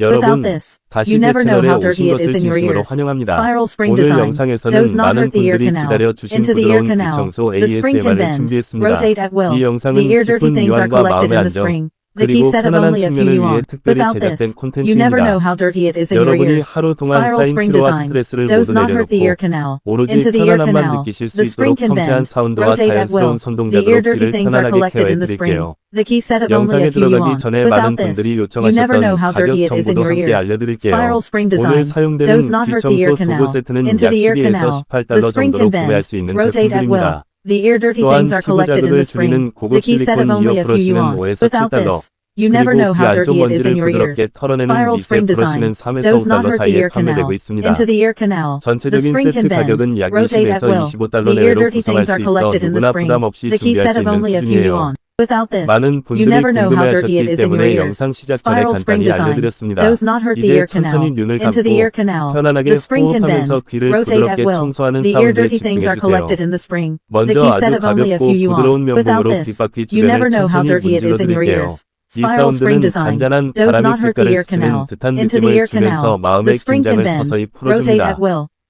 여러분, this, 다시 you 제 never know 채널에 how 오신 dirty it 것을 is in your 진심으로 ears. 환영합니다. Spiral spring 오늘 design. 영상에서는 많은 분들이. 기다려 주신 Into the ear 부드러운 canal. 귀청소 The spring can ASMR을 준비했습니다. rotate at will. 이 영상은 The ear dirty 깊은 things are 유안과 collected 마음의 in the 안정, 그리고 set of 편안한 only a few 숙면을 위해. 특별히 Without 제작된 this, you never know 콘텐츠입니다. how dirty it is in your 여러분이 ears. 하루 동안 Spiral 쌓인 spring 피로와 design. 스트레스를 Does 모두 not hurt the ear 내려놓고 canal. 오로지 Into the ear 편안함만 canal. 느끼실 수 The spring 있도록 can 섬세한 bend, 사운드와 rotate at 자연스러운 will. The 선동작으로 ear dirty 귀를 things are 편안하게 collected in the spring. 케어해드릴게요. The key set of only 영상에 a few you 들어가기. 전에 Without 많은 this, 분들이 you never know 요청하셨던 how 가격 dirty it is in 정보도 your 함께 ears. 알려드릴게요. Spiral spring 오늘 design. Does 사용되는 not hurt the ear 귀청소 canal. 도구 세트는 Into 약 the ear 12에서 canal. 18달러 The spring 정도로 can 구매할 bend, 수 있는 rotate at will. 제품들입니다. The ear dirty 또한 things are 피부 collected in 자극을 the spring. 줄이는 고급 The key set of 실리콘 only 이어 a few you 브러쉬는 want. 5에서 Without 7달러. this, you never 그리고 know 귀 how 안쪽 dirty it is in 먼지를 your 부드럽게 ears. 털어내는 Spiral 미세 spring design. 브러쉬는 3에서 Does not 5달러 hurt the 사이에 ear canal. 판매되고 있습니다. Into the ear canal. The 전체적인 spring 세트 가격은 약 rotate at 20에서 will. 25달러 The ear 내외로 dirty 구성할 things 수 are 있어 collected in the 누구나 spring. 부담 없이 The key 준비할 set 수 of 있는 only a few you 수준이에요. This, 많은 you 분들이 never know how dirty it 궁금해하셨기 is in your 때문에 ears. 영상 시작 전에 Spiral spring 간단히 design. 알려드렸습니다. Does not hurt the 이제 ear canal. 천천히 눈을 Into the ear 감고 canal. 편안하게 The spring can bend, 호흡하면서 귀를 rotate at 부드럽게 will. 청소하는 The ear 사운드에 dirty things are 집중해주세요. collected in the spring. The 먼저 아주 set of only a 가볍고 few you 부드러운 면봉으로 this, 귓바퀴 you never 주변을 know how 천천히 dirty it is in your 문질러드릴게요. ears. 이 Spiral spring 사운드는 design. 잔잔한 Does not 바람이 hurt the 귓가를 ear 스치는 canal. 듯한 Into the 느낌을 ear 주면서 canal. 마음의 The spring can 긴장을 서서히 rotate 풀어줍니다.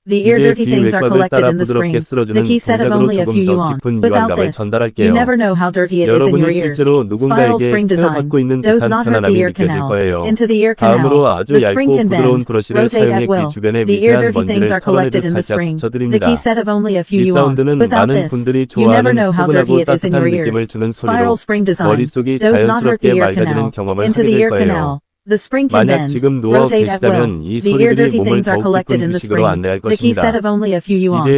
이제 dirty 귀 things are 외곽을 collected 따라 in the spring. 부드럽게 The 쓸어주는 key set of 동작으로 only a 조금 few you 더. 깊은 Without 유안감을 this, you 전달할게요. never know how dirty it is in 여러분이 your ears. 실제로 Spiral 누군가에게 spring design. 케어받고 있는 듯한 not hurt the 편안함이 ear 느껴질 canal. 거예요. Into the ear canal. 다음으로 아주 The spring 얇고 can 부드러운 bend, 브러쉬를 사용해 귀. 주변의 The ear 미세한 dirty things 먼지를 are collected 털어내듯 in the 살짝 spring. The 스쳐드립니다. key set of only a few 이. 사운드는 Without 많은 this, 분들이 you never 좋아하는 know how dirty 포근하고 it is in 따뜻한 your 느낌을 ears. 주는 Spiral 소리로 spring design. 머릿속이 Does not hurt 자연스럽게 the ear 맑아지는 canal. 경험을 Into 하게 the 될 ear 거예요. Canal. The spring can 만약 bend, 지금 누워 rotate at will. 계시다면 이 The ear 소리들이 dirty 몸을 things are 더욱 collected 깊은 in the 휴식으로 spring. 안내할 The key set 것입니다. of only a few you want. 이제